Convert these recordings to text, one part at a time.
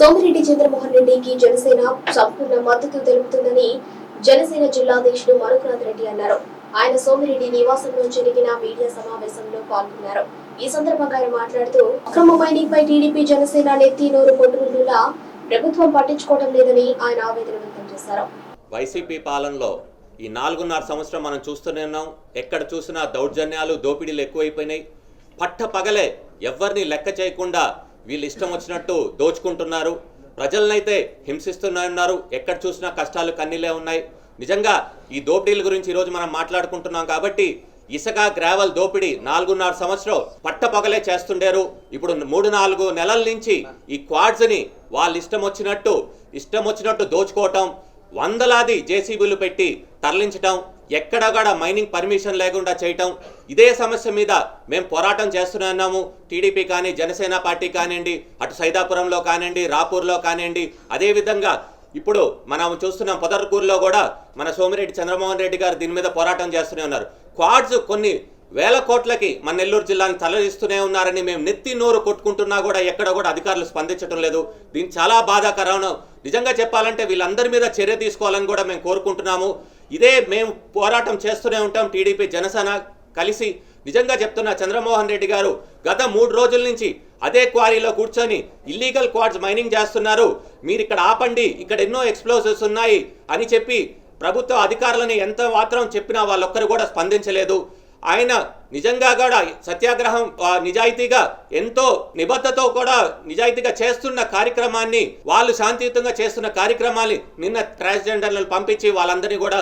సోమిరెడ్డి చంద్రమోహన్ రెడ్డికి జనసేన సంపూర్ణ మద్దతు తెలుపుతుందని జనసేన జిల్లాధ్యక్షుడు మరుకునాథ్ రెడ్డి అన్నారు. ఆయన సోమిరెడ్డి నివాసంలో జరిగిన మీడియా సమావేశంలో పాల్గొన్నారు. ఈ సందర్భంగా ఆయన మాట్లాడుతూ అక్రమ మైనింగ్ పై టీడీపీ జనసేన నెత్తి నోరు కొట్టుకుంటున్నా ప్రభుత్వం పట్టించుకోవడం లేదని ఆయన ఆవేదన వ్యక్తం చేశారు. వైసీపీ పాలనలో ఈ నాలుగున్నర సంవత్సరం మనం చూస్తూనే ఉన్నాం. ఎక్కడ చూసినా దౌర్జన్యాలు దోపిడీలు ఎక్కువైపోయినాయి. పట్ట పగలే ఎవరిని లెక్క చేయకుండా వీళ్ళు ఇష్టం వచ్చినట్టు దోచుకుంటున్నారు. ప్రజలనైతే హింసిస్తూనే ఉన్నారు ఎక్కడ చూసినా కష్టాలు కన్నీలే ఉన్నాయి. నిజంగా ఈ దోపిడీల గురించి ఈరోజు మనం మాట్లాడుకుంటున్నాం కాబట్టి ఇసుక గ్రావెల్ దోపిడీ నాలుగున్నర సంవత్సరం పట్టపగలే చేస్తుండేరు. ఇప్పుడు మూడు నాలుగు నెలల నుంచి ఈ క్వాడ్స్ని వాళ్ళు ఇష్టం వచ్చినట్టు ఇష్టం వచ్చినట్టు దోచుకోవటం వందలాది జేసీబీలు పెట్టి తరలించటం ఎక్కడ కూడా మైనింగ్ పర్మిషన్ లేకుండా చేయటం ఇదే సమస్య మీద మేము పోరాటం చేస్తూనే ఉన్నాము. టీడీపీ కానీ జనసేన పార్టీ కానివ్వండి అటు సైదాపురంలో కానివ్వండి రాపూర్లో కానివ్వండి అదేవిధంగా ఇప్పుడు మనం చూస్తున్నాం పొదర్కూరులో కూడా మన సోమిరెడ్డి చంద్రమోహన్ రెడ్డి గారు దీని మీద పోరాటం చేస్తూనే ఉన్నారు. క్వాడ్స్ కొన్ని వేల కోట్లకి మన నెల్లూరు జిల్లాని తలరిస్తూనే ఉన్నారని మేము నెత్తి నోరు కొట్టుకుంటున్నా కూడా ఎక్కడ కూడా అధికారులు స్పందించడం లేదు. దీని చాలా బాధాకరం. నిజంగా చెప్పాలంటే వీళ్ళందరి మీద చర్య తీసుకోవాలని కూడా మేము కోరుకుంటున్నాము. ఇదే మేము పోరాటం చేస్తూనే ఉంటాం. టీడీపీ జనసేన కలిసి నిజంగా చెప్తున్నా చంద్రమోహన్ రెడ్డి గారు గత మూడు రోజుల నుంచి అదే క్వారీలో కూర్చొని ఇల్లీగల్ క్వాడ్స్ మైనింగ్ చేస్తున్నారు. మీరు ఇక్కడ ఆపండి ఇక్కడ ఎన్నో ఎక్స్ప్లోజివ్స్ ఉన్నాయి అని చెప్పి ప్రభుత్వ అధికారులని ఎంత మాత్రం చెప్పినా వాళ్ళొక్కరు కూడా స్పందించలేదు. ఆయన నిజంగా కూడా సత్యాగ్రహం నిజాయితీగా ఎంతో నిబద్ధతో కూడా నిజాయితీగా చేస్తున్న కార్యక్రమాన్ని వాళ్ళు శాంతియుతంగా చేస్తున్న కార్యక్రమాన్ని నిన్న ట్రాన్స్జెండర్లను పంపించి వాళ్ళందరినీ కూడా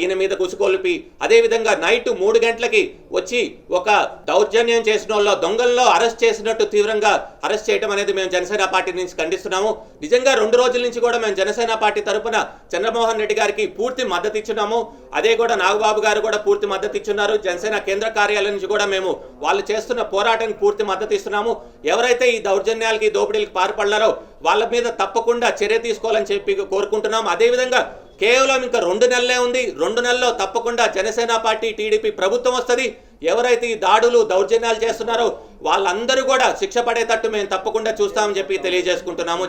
ఈయన మీద కుసుకొల్పి అదేవిధంగా నైట్ మూడు గంటలకి వచ్చి ఒక దౌర్జన్యం చేసిన వాళ్ళు దొంగల్లో అరెస్ట్ చేసినట్టు తీవ్రంగా అరెస్ట్ చేయడం అనేది మేము జనసేన పార్టీ నుంచి ఖండిస్తున్నాము. నిజంగా రెండు రోజుల నుంచి కూడా మేము జనసేన పార్టీ తరపున చంద్రమోహన్ రెడ్డి గారికి పూర్తి మద్దతు ఇచ్చున్నాము. అదే కూడా నాగబాబు గారు కూడా పూర్తి మద్దతు ఇచ్చున్నారు. జనసేన కేంద్ర కార్యాలయం నుంచి కూడా మేము వాళ్ళు చేస్తున్న పోరాటానికి పూర్తి మద్దతు ఇస్తున్నాము. ఎవరైతే ఈ దౌర్జన్యాలకి దోపిడీలకు పాల్పడ్డారో వాళ్ళ మీద తప్పకుండా చర్య తీసుకోవాలని చెప్పి కోరుకుంటున్నాం. అదేవిధంగా కేవలం ఇంకా రెండు నెలలే ఉంది. రెండు నెలల్లో తప్పకుండా జనసేన పార్టీ టీడీపీ ప్రభుత్వం వస్తుంది. ఎవరైతే ఈ దాడులు దౌర్జన్యాలు చేస్తున్నారో వాళ్ళందరూ కూడా శిక్ష పడేటట్టు మేము తప్పకుండా చూస్తామని చెప్పి తెలియజేసుకుంటున్నాము.